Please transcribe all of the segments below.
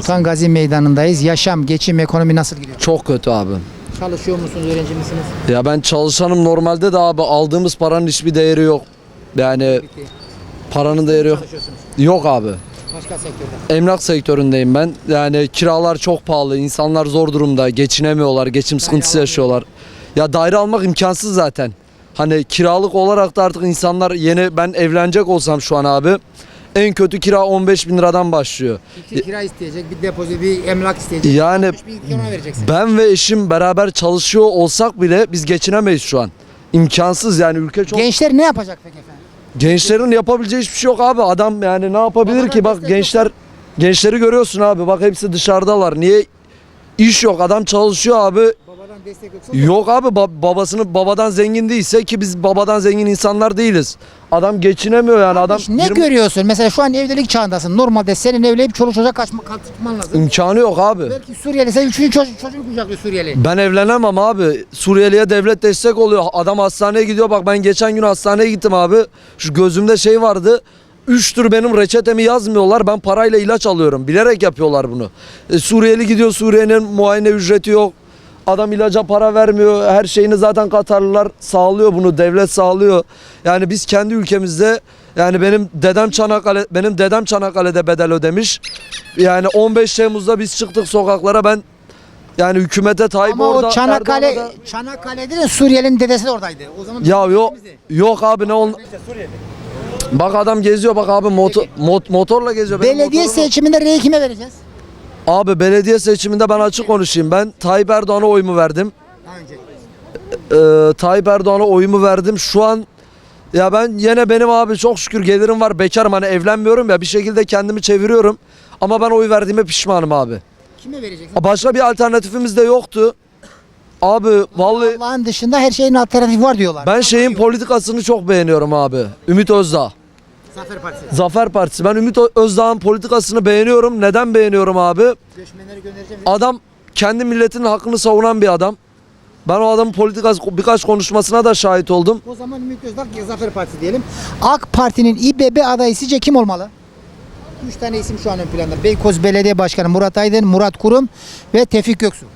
Sultan Gazi Meydanı'ndayız. Yaşam, geçim, ekonomi nasıl gidiyor? Çok kötü abi. Çalışıyor musunuz, öğrenci misiniz? Ya ben çalışanım normalde de abi aldığımız paranın hiçbir değeri yok. Yani Peki. paranın değeri yok. Çalışıyorsunuz. Yok abi. Başka sektörde. Emlak sektöründeyim ben. Yani kiralar çok pahalı. insanlar zor durumda. Geçinemiyorlar. Geçim sıkıntısı yaşıyorlar. Ya daire almak imkansız zaten. Hani kiralık olarak da artık insanlar yeni ben evlenecek olsam şu an abi en kötü kira 15 bin liradan başlıyor. İki kira isteyecek, bir depozit, bir emlak isteyecek. Yani 60 bin kira vereceksin. ben ve eşim beraber çalışıyor olsak bile biz geçinemeyiz şu an. İmkansız yani ülke çok Gençler ne yapacak peki efendim? Gençlerin yapabileceği hiçbir şey yok abi. Adam yani ne yapabilir Babadan ki? Bak destek yok. gençler gençleri görüyorsun abi. Bak hepsi dışarıdalar. Niye iş yok? Adam çalışıyor abi. Destek yoksa Yok abi ba- babasını babadan zengin değilse ki biz babadan zengin insanlar değiliz. Adam geçinemiyor yani adam ne 20 görüyorsun? Mesela şu an evlilik çağındasın. Normalde senin evlenip çoluk çocuğa kaçma, kaçman lazım. imkanı yok abi. Belki Suriyeli, sen üçüncü çocuk, çocuğunu kucaklıyor Suriyeli. Ben evlenemem abi. Suriyeli'ye devlet destek oluyor. Adam hastaneye gidiyor. Bak ben geçen gün hastaneye gittim abi. Şu gözümde şey vardı. Üç tür benim reçetemi yazmıyorlar. Ben parayla ilaç alıyorum. Bilerek yapıyorlar bunu. E, Suriyeli gidiyor. Suriye'nin muayene ücreti yok. Adam ilaca para vermiyor. Her şeyini zaten Katarlılar sağlıyor bunu. Devlet sağlıyor. Yani biz kendi ülkemizde yani benim dedem Çanakkale benim dedem Çanakkale'de bedel ödemiş. Yani 15 Temmuz'da biz çıktık sokaklara ben yani hükümete Tayyip Ama orada o Çanakkale, Erdoğan'a da- Çanakkale'de de Suriyeli'nin dedesi de oradaydı. O zaman ya yok yok abi ne ol Bak adam geziyor bak abi motor, mot- motorla geziyor. Benim Belediye motorum- seçiminde reyi kime vereceğiz? Abi belediye seçiminde ben açık konuşayım. Ben Tayyip Erdoğan'a oyumu verdim. Ee, Tayyip Erdoğan'a oyumu verdim. Şu an ya ben yine benim abi çok şükür gelirim var. Bekarım hani evlenmiyorum ya bir şekilde kendimi çeviriyorum. Ama ben oy verdiğime pişmanım abi. Kime vereceksin? Başka bir alternatifimiz de yoktu. Abi vallahi Allah'ın dışında her şeyin alternatifi var diyorlar. ben şeyin politikasını çok beğeniyorum abi. Ümit Özdağ. Zafer Partisi. Zafer Partisi. Ben Ümit Özdağ'ın politikasını beğeniyorum. Neden beğeniyorum abi? Göçmenleri göndereceğim. Adam kendi milletinin hakkını savunan bir adam. Ben o adamın politikası birkaç konuşmasına da şahit oldum. O zaman Ümit Özdağ Zafer Partisi diyelim. AK Parti'nin İBB adayı sizce kim olmalı? Üç tane isim şu an ön planda. Beykoz Belediye Başkanı Murat Aydın, Murat Kurum ve Tevfik Göksu.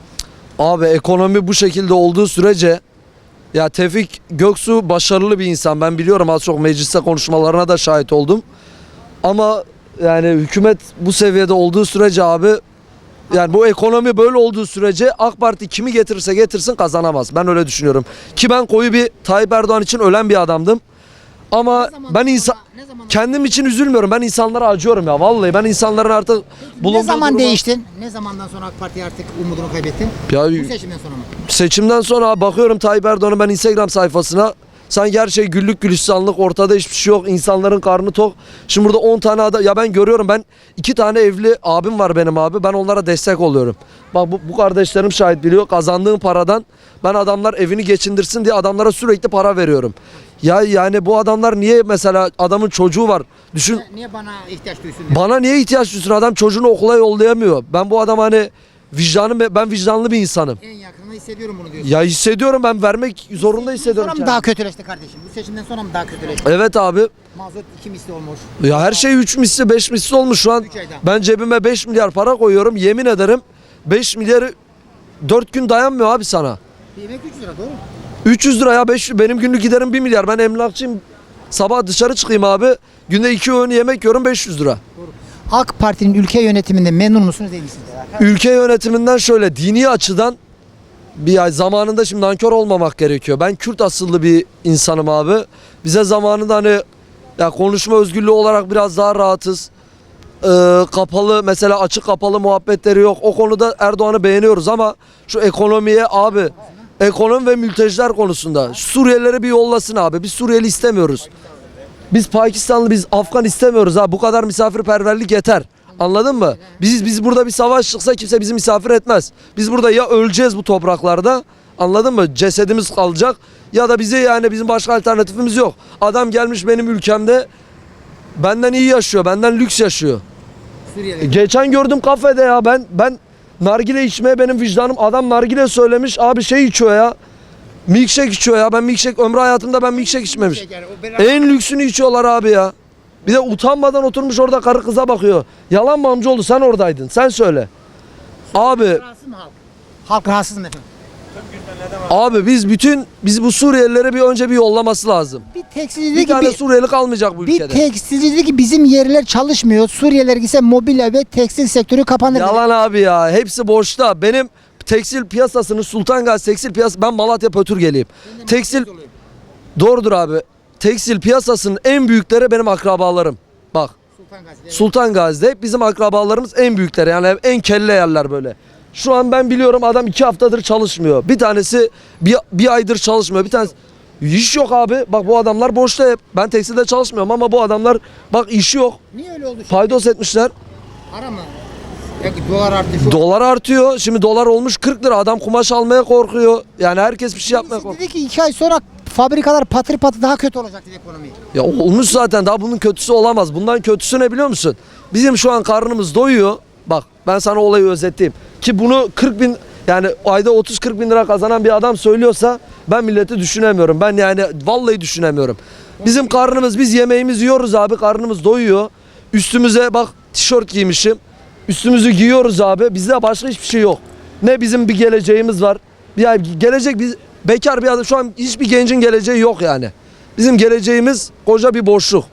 Abi ekonomi bu şekilde olduğu sürece ya Tevfik Göksu başarılı bir insan. Ben biliyorum az çok mecliste konuşmalarına da şahit oldum. Ama yani hükümet bu seviyede olduğu sürece abi yani bu ekonomi böyle olduğu sürece AK Parti kimi getirirse getirsin kazanamaz. Ben öyle düşünüyorum. Ki ben koyu bir Tayyip Erdoğan için ölen bir adamdım. Ama ben insan ne zaman, kendim için üzülmüyorum. Ben insanlara acıyorum ya. Vallahi ben insanların artık ne bulunduğu zaman duruma- değiştin? Ne zamandan sonra AK Parti artık umudunu kaybettin? Ya Bu seçimden sonra mı? seçimden sonra bakıyorum Tayyip Erdoğan'ın ben Instagram sayfasına sanki her şey güllük gülistanlık ortada hiçbir şey yok insanların karnı tok. Şimdi burada 10 tane adam ya ben görüyorum ben iki tane evli abim var benim abi ben onlara destek oluyorum. Bak bu, bu kardeşlerim şahit biliyor kazandığım paradan ben adamlar evini geçindirsin diye adamlara sürekli para veriyorum. Ya yani bu adamlar niye mesela adamın çocuğu var düşün Niye bana ihtiyaç duysun bana niye ihtiyaç duysun adam çocuğunu okula yollayamıyor. Ben bu adam hani vicdanım ben vicdanlı bir insanım. En yakınında hissediyorum bunu diyorsun. Ya hissediyorum ben vermek zorunda hissediyorum. Sonra mı kendimi. daha kötüleşti kardeşim? Bu seçimden sonra mı daha kötüleşti? Evet abi. Mazot iki misli olmuş. Ya her şey 3 misli 5 misli olmuş şu an. Üç ayda. Ben cebime 5 milyar para koyuyorum. Yemin ederim 5 milyarı 4 gün dayanmıyor abi sana. Bir yemek 3 lira doğru mu? 300 lira ya 5 benim günlük giderim 1 milyar. Ben emlakçıyım. Sabah dışarı çıkayım abi. Günde 2 öğün yemek yiyorum 500 lira. AK Parti'nin ülke yönetiminde memnun musunuz değil misiniz? Ülke yönetiminden şöyle dini açıdan bir ay zamanında şimdi nankör olmamak gerekiyor. Ben Kürt asıllı bir insanım abi. Bize zamanında hani ya konuşma özgürlüğü olarak biraz daha rahatız. Ee, kapalı mesela açık kapalı muhabbetleri yok. O konuda Erdoğan'ı beğeniyoruz ama şu ekonomiye abi ekonomi ve mülteciler konusunda Suriyelileri bir yollasın abi. Biz Suriyeli istemiyoruz. Biz Pakistanlı, biz Afgan istemiyoruz ha. Bu kadar misafirperverlik yeter. Anladın mı? Biz biz burada bir savaş çıksa kimse bizi misafir etmez. Biz burada ya öleceğiz bu topraklarda. Anladın mı? Cesedimiz kalacak ya da bize yani bizim başka alternatifimiz yok. Adam gelmiş benim ülkemde benden iyi yaşıyor, benden lüks yaşıyor. Suriyeli. Geçen gördüm kafede ya ben ben nargile içmeye benim vicdanım adam nargile söylemiş abi şey içiyor ya. Milkshake içiyor ya. Ben milkshake ömrü hayatımda ben milkshake içmemiş. En lüksünü içiyorlar abi ya. Bir de utanmadan oturmuş orada karı kıza bakıyor. Yalan mı amcaoğlu sen oradaydın. Sen söyle. Abi? Halk rahatsız mı efendim? Abi biz bütün biz bu Suriyelilere bir önce bir yollaması lazım. Bir Bir tekstilci tane gibi Suriyeli kalmayacak bu bir ülkede. tekstilci dedi ki bizim yerler çalışmıyor. Suriyeliler gitse mobilya ve tekstil sektörü kapanır. dedi. Yalan abi ya. Hepsi boşta. Benim tekstil piyasasını Sultan Gazi tekstil piyasası ben Malatya Pötürgeliyim. Tekstil doğrudur abi. Tekstil piyasasının en büyükleri benim akrabalarım. Bak Sultan Gazi'de. Sultan Gazi'de hep bizim akrabalarımız en büyükleri yani en kelle yerler böyle. Şu an ben biliyorum adam iki haftadır çalışmıyor. Bir tanesi bir, bir aydır çalışmıyor. Bir tanesi iş yok abi. Bak bu adamlar boşta hep. Ben tekstilde çalışmıyorum ama bu adamlar bak işi yok. Niye öyle oldu? şimdi? Paydos etmişler. Para mı? Peki dolar arttı. Şu Dolar artıyor. Şimdi dolar olmuş 40 lira. Adam kumaş almaya korkuyor. Yani herkes bir şey yapmaya korkuyor. dedi ki iki ay sonra fabrikalar patır patır daha kötü olacak dedi ekonomi. Ya olmuş zaten. Daha bunun kötüsü olamaz. Bundan kötüsü ne biliyor musun? Bizim şu an karnımız doyuyor. Bak ben sana olayı özetleyeyim. Ki bunu 40 bin yani ayda 30-40 bin lira kazanan bir adam söylüyorsa ben milleti düşünemiyorum. Ben yani vallahi düşünemiyorum. Bizim karnımız biz yemeğimizi yiyoruz abi karnımız doyuyor. Üstümüze bak tişört giymişim. Üstümüzü giyiyoruz abi. Bizde başka hiçbir şey yok. Ne bizim bir geleceğimiz var. Ya gelecek biz bekar bir adam şu an hiçbir gencin geleceği yok yani. Bizim geleceğimiz koca bir boşluk.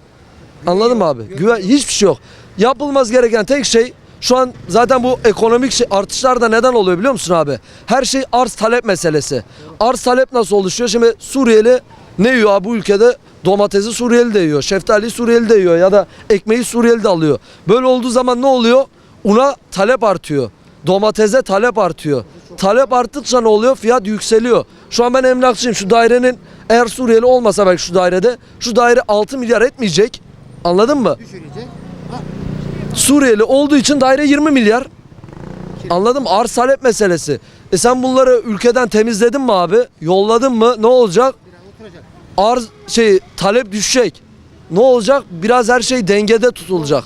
Anladın mı abi? Güven hiçbir şey yok. Yapılmaz gereken tek şey şu an zaten bu ekonomik şey, artışlar da neden oluyor biliyor musun abi? Her şey arz talep meselesi. Arz talep nasıl oluşuyor? Şimdi Suriyeli ne yiyor abi bu ülkede? Domatesi Suriyeli de yiyor, şeftali Suriyeli de yiyor ya da ekmeği Suriyeli de alıyor. Böyle olduğu zaman ne oluyor? Una talep artıyor. Domatese talep artıyor. Talep arttıkça ne oluyor? Fiyat yükseliyor. Şu an ben emlakçıyım. Şu dairenin eğer Suriyeli olmasa belki şu dairede şu daire 6 milyar etmeyecek. Anladın mı? Düşürecek. Suriyeli olduğu için daire 20 milyar. Anladın mı? Arz talep meselesi. E sen bunları ülkeden temizledin mi abi? Yolladın mı? Ne olacak? Arz şey talep düşecek. Ne olacak? Biraz her şey dengede tutulacak.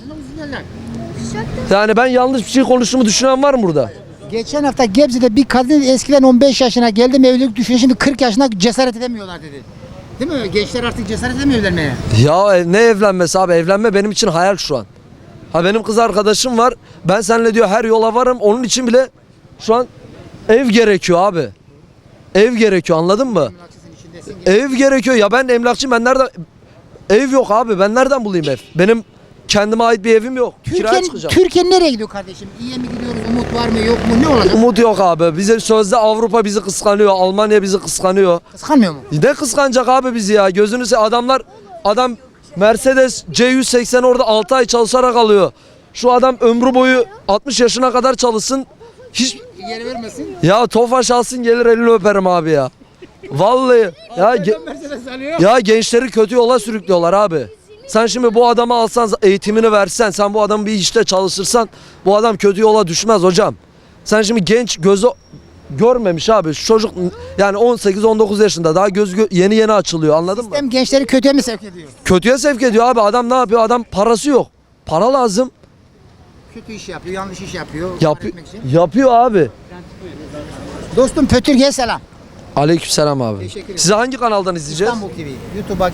Yani ben yanlış bir şey konuştuğumu düşünen var mı burada? Geçen hafta Gebze'de bir kadın eskiden 15 yaşına geldim evlilik düşünüyor şimdi 40 yaşına cesaret edemiyorlar dedi. Değil mi? Gençler artık cesaret edemiyor evlenmeye. Ya e, ne evlenmesi abi? Evlenme benim için hayal şu an. Ha benim kız arkadaşım var. Ben seninle diyor her yola varım. Onun için bile şu an ev gerekiyor abi. Ev gerekiyor anladın mı? Ev gerekiyor. Ya ben emlakçıyım. Ben nereden ev yok abi. Ben nereden bulayım ev? Benim kendime ait bir evim yok. Kiraya Türkiye, çıkacağım. Türkiye nereye gidiyor kardeşim? İyiye mi gidiyoruz? Umut var mı yok mu? Ne olacak? Umut yok abi. Bize sözde Avrupa bizi kıskanıyor. Almanya bizi kıskanıyor. Kıskanmıyor mu? Ne kıskanacak abi bizi ya? Gözünü se adamlar adam Mercedes C180 orada 6 ay çalışarak alıyor. Şu adam ömrü boyu 60 yaşına kadar çalışsın. Hiç Yer vermesin. ya tofaş alsın gelir elini öperim abi ya. Vallahi ya ge- Mercedes alıyor. ya gençleri kötü yola sürüklüyorlar abi. Sen şimdi bu adamı alsan eğitimini versen sen bu adamı bir işte çalıştırsan bu adam kötü yola düşmez hocam. Sen şimdi genç gözü görmemiş abi. Çocuk yani 18-19 yaşında daha göz gö- yeni yeni açılıyor anladın mı? Hem gençleri kötüye mi sevk ediyor? Kötüye sevk ediyor abi. Adam ne yapıyor? Adam parası yok. Para lazım. Kötü iş yapıyor, yanlış iş yapıyor. Yap yapıyor abi. Dostum Pötürge'ye selam. Aleykümselam abi. Teşekkür ederim. Sizi hangi kanaldan izleyeceğiz? İstanbul TV. YouTube'a